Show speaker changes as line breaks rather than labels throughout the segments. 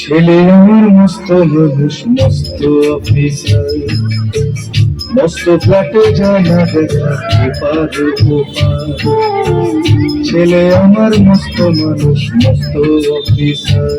ছেলে আমার মস্ত মানুষ মস্ত অফিসার। মস্ত ফ্ল্যাটে যায় না দেখা এপার ছেলে আমার মস্ত মানুষ, মস্ত অফিসার।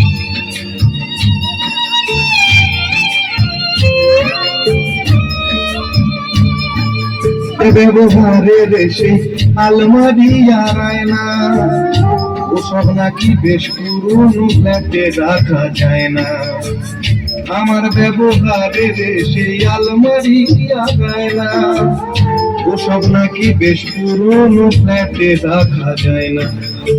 আলমারি আড়ায় না নাকি বেশ পুরনো ফ্ল্যাটে রাখা যায় না। আমার ব্যবহারের এসে আলমারি আগায় না ওসব নাকি বেশ পুরনো ফ্ল্যাটে রাখা যায় না।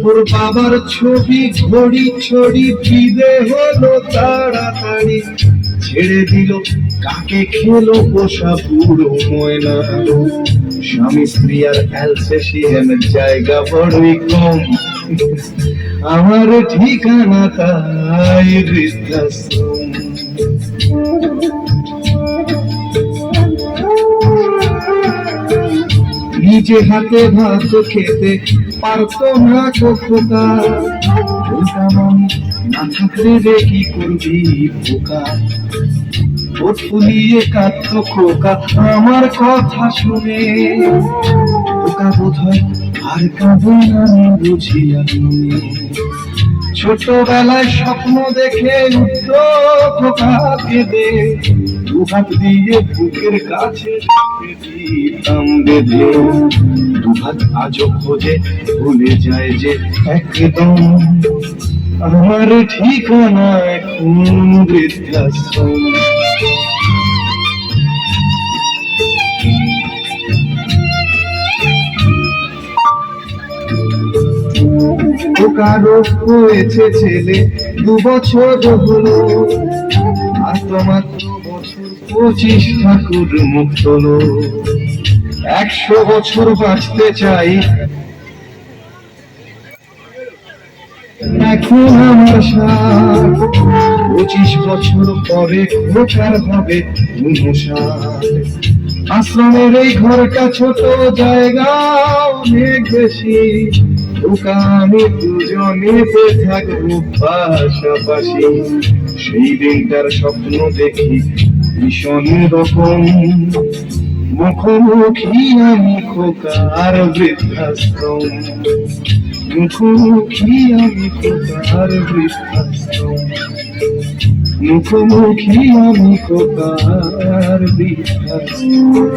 ওর বাবার ছবি, ঘড়ি, ছড়ি, বিদে হলো তাড়াতাড়ি ছেড়ে দিল। কাকে খেলো পোষা পুরো ময়না? স্বামী স্ত্রী আর অ্যালসেশিয়ান জায়গা বড়ই কম। আমার ঠিকানা তাই বৃদ্ধাশ্রম। নিজে হাতে ভাত খেতে পারতো না আমি না থাকলে রে কি করবি খোকা? ঠোঁট ফুলিয়ে কাঁদতো খোকা, আমার কথা শুনে। খোকা বোধ হয় আর কাঁদে না বুঝিয়া মনে ছোটবেলায় স্বপ্ন দেখে উঠত খোকা কেঁদে দুহাত দিয়ে বুকের কাছে দিতাম বেঁধে। দু হাত আজও খোঁজে, ভুলে যায় যে একদম আমার ঠিকানা এখন বৃদ্ধাশ্রম। কারও হয়েছে ছেলে, দু বছর হলো। আর তোমার পঁচিশ ঠাকুর মুক্ত একশো বছর বাঁচতে চাই ষাট পঁচিশ বছর পরে খোঁচার হবে আশ্রমের এই ঘরটা ছোট জায়গা অনেক বেশি ওকা আমি দুজনেতে থাকব পাশাপাশি। সেই দিনটার স্বপ্ন দেখি, ভীষণ রকম মুখোমুখি আমি খোকার বৃদ্ধাশ্রম। মুখোমুখি আমি বৃদ্ধাশ্রম মুখোমুখি আমি খোকার বৃদ্ধাশ্রম